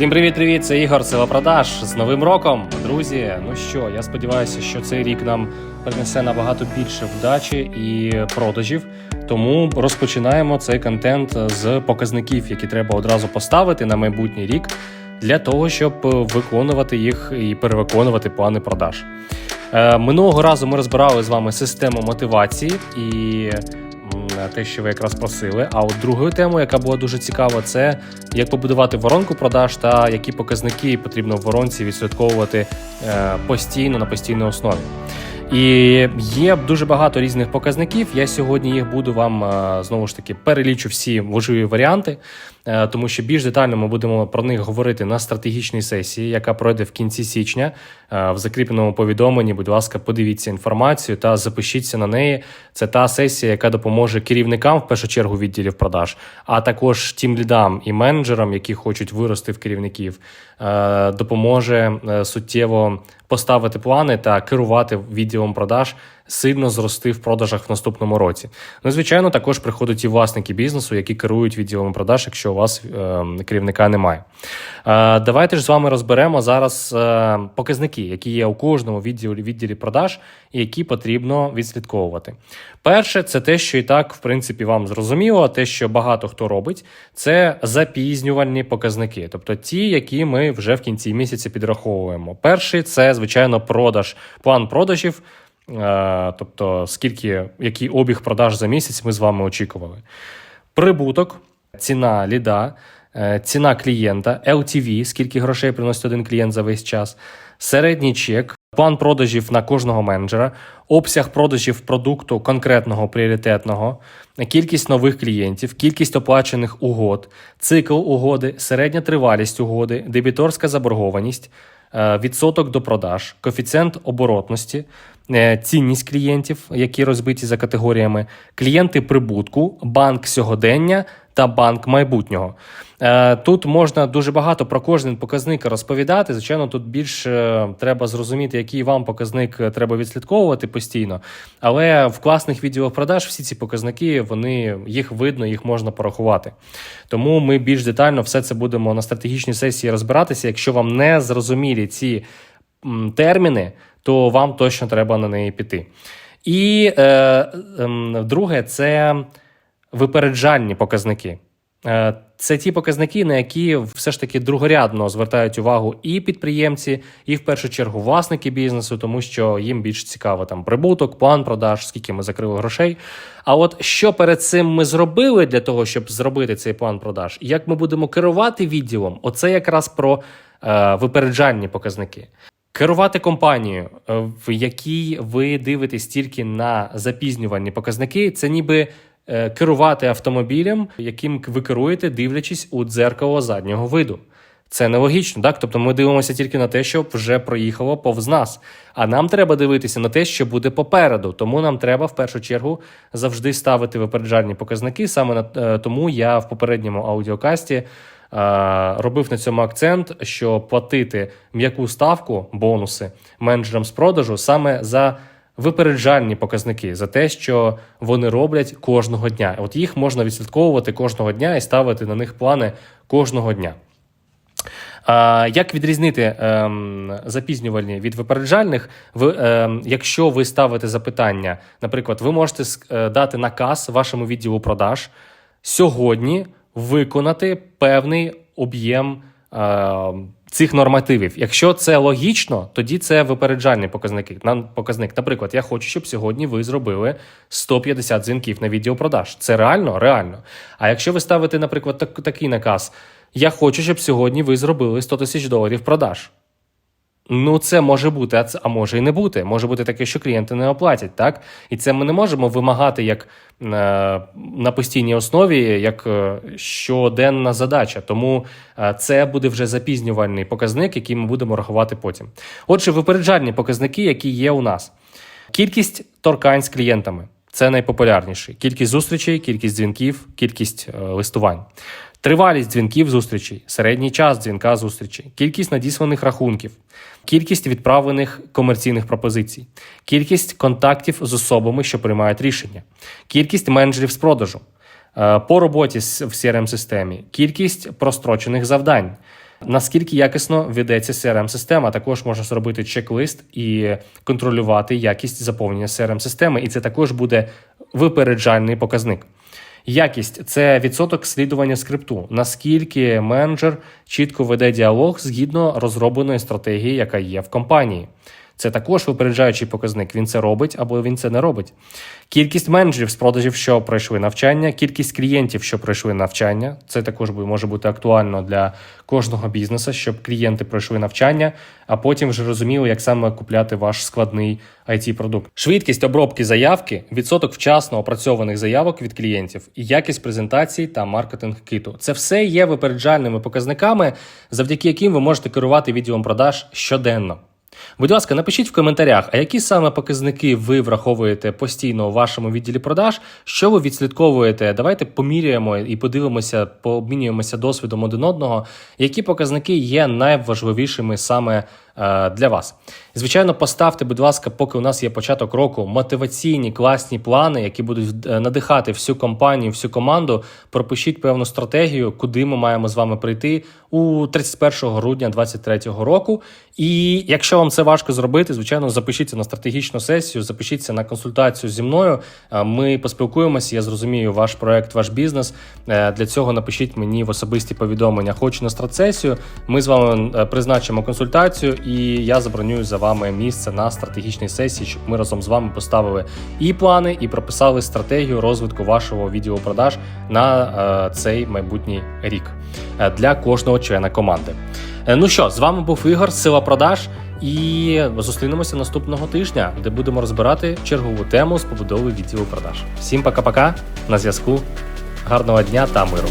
Всім привіт-привіт! Це Ігор Силопродаж з Новим роком. Друзі, ну що, я сподіваюся, що цей рік нам принесе набагато більше вдачі і продажів. Тому розпочинаємо цей контент з показників, які треба одразу поставити на майбутній рік, для того, щоб виконувати їх і перевиконувати плани продаж. Е, Минулого разу ми розбирали з вами систему мотивації і те, що ви якраз просили. А от другою темою, яка була дуже цікава, це як побудувати воронку продаж та які показники потрібно в воронці відслідковувати е, постійно на постійній основі. І є дуже багато різних показників. Я сьогодні їх буду вам е, знову ж таки перелічу всі можливі варіанти, е, тому що більш детально ми будемо про них говорити на стратегічній сесії, яка пройде в кінці січня. Е, В закріпленому повідомленні, будь ласка, подивіться інформацію та запишіться на неї. Це та сесія, яка допоможе керівникам в першу чергу відділів продаж, а також тим лідам і менеджерам, які хочуть вирости в керівників, е, допоможе е, суттєво поставити плани та керувати відділом продаж, сильно зрости в продажах в наступному році. Ну, звичайно, також приходять і власники бізнесу, які керують відділом продаж, якщо у вас е, керівника немає. Е, давайте ж з вами розберемо зараз е, показники, які є у кожному відділі відділі продаж, і які потрібно відслідковувати. Перше, це те, що і так, в принципі, вам зрозуміло, те, що багато хто робить, це запізнювальні показники, тобто ті, які ми вже в кінці місяця підраховуємо. Перший це, звичайно, продаж, план продажів. Е, Тобто, скільки який обіг продаж за місяць ми з вами очікували. Прибуток, ціна ліда, е, ціна клієнта, LTV, скільки грошей приносить один клієнт за весь час, середній чек, план продажів на кожного менеджера, обсяг продажів продукту конкретного пріоритетного, кількість нових клієнтів, кількість оплачених угод, цикл угоди, середня тривалість угоди, дебіторська заборгованість, е, відсоток до продаж, коефіцієнт оборотності, цінність клієнтів, які розбиті за категоріями, клієнти прибутку, банк сьогодення та банк майбутнього. Е, Тут можна дуже багато про кожен показник розповідати. Звичайно, тут більш е, треба зрозуміти, який вам показник е, треба відслідковувати постійно. Але в класних відділах продаж всі ці показники вони їх видно, їх можна порахувати. Тому ми більш детально все це будемо на стратегічній сесії розбиратися. Якщо вам не зрозумілі ці терміни, то вам точно треба на неї піти. І е, е, друге, це випереджальні показники. Е, Це ті показники, на які все ж таки другорядно звертають увагу і підприємці, і в першу чергу власники бізнесу, тому що їм більш цікаво там прибуток, план продаж, скільки ми закрили грошей. А от що перед цим ми зробили для того, щоб зробити цей план продаж, як ми будемо керувати відділом, оце якраз про е, випереджальні показники. Керувати компанією, е, в якій ви дивитесь тільки на запізнювані показники, це ніби е, керувати автомобілем, яким ви керуєте, дивлячись у дзеркало заднього виду. Це нелогічно, так? Тобто ми дивимося тільки на те, що вже проїхало повз нас. А нам треба дивитися на те, що буде попереду. Тому нам треба в першу чергу завжди ставити випереджальні показники. Саме на е, тому я в попередньому аудіокасті робив на цьому акцент, що платити м'яку ставку, бонуси менеджерам з продажу саме за випереджальні показники, за те, що вони роблять кожного дня. От їх можна відслідковувати кожного дня і ставити на них плани кожного дня. Як відрізнити ем, запізнювальні від випереджальних? Ви, ем, якщо ви ставите запитання, наприклад, ви можете е, дати наказ вашому відділу продаж сьогодні виконати певний об'єм е, цих нормативів. Якщо це логічно, тоді це випереджальні показники. Нам показник, наприклад, я хочу, щоб сьогодні ви зробили 150 дзвінків на відділ продаж. Це реально? Реально. А якщо ви ставите, наприклад, так, такий наказ, я хочу, щоб сьогодні ви зробили 100 тисяч доларів продаж. Ну, це може бути, а, це, а може і не бути. Може бути таке, що клієнти не оплатять, так? І це ми не можемо вимагати як е, на постійній основі, як е, щоденна задача. Тому е, це буде вже запізнювальний показник, який ми будемо рахувати потім. Отже, випереджальні показники, які є у нас. Кількість торкань з клієнтами це найпопулярніший. Кількість зустрічей, кількість дзвінків, кількість е, листувань. Тривалість дзвінків зустрічей, середній час дзвінка зустрічей, кількість надісланих рахунків, кількість відправлених комерційних пропозицій, кількість контактів з особами, що приймають рішення, кількість менеджерів з продажу, е, по роботі в crm системі кількість прострочених завдань, Наскільки якісно ведеться crm система також можна зробити чек-лист і контролювати якість заповнення crm системи і це також буде випереджальний показник. Якість це відсоток слідування скрипту, наскільки менеджер чітко веде діалог згідно розробленої стратегії, яка є в компанії. Це також випереджаючий показник. Він це робить або він це не робить. Кількість менеджерів з продажів, що пройшли навчання, кількість клієнтів, що пройшли навчання. Це також може бути актуально для кожного бізнесу, щоб клієнти пройшли навчання, а потім вже розуміли, як саме купляти ваш складний it продукт. Швидкість обробки заявки, відсоток вчасно опрацьованих заявок від клієнтів, і якість презентацій та маркетинг киту. Це все є випереджальними показниками, завдяки яким ви можете керувати відділом продаж щоденно. Будь ласка, напишіть в коментарях, а які саме показники ви враховуєте постійно у вашому відділі продаж, що ви відслідковуєте. Давайте поміряємо і подивимося, пообмінюємося досвідом один одного, які показники є найважливішими саме для вас. Звичайно, поставте, будь ласка, поки у нас є початок року, мотиваційні класні плани, які будуть е, надихати всю компанію, всю команду. Пропишіть певну стратегію, куди ми маємо з вами прийти у 31 грудня 2023 року. І якщо вам це важко зробити, звичайно, запишіться на стратегічну сесію, запишіться на консультацію зі мною. Е, Ми поспілкуємося. Я зрозумію ваш проект, ваш бізнес. Е, Для цього напишіть мені в особисті повідомлення. Хочу на стратсесію. Ми з вами е, призначимо консультацію, і я забронюю за вами місце на стратегічній сесії, щоб ми разом з вами поставили і плани, і прописали стратегію розвитку вашого відділу продаж на е, цей майбутній рік е, для кожного члена команди. Е, Ну що, з вами був Ігор, Сила продаж, і зустрінемося наступного тижня, де будемо розбирати чергову тему з побудови відділу продаж. Всім пока-пока, на зв'язку, гарного дня та миру.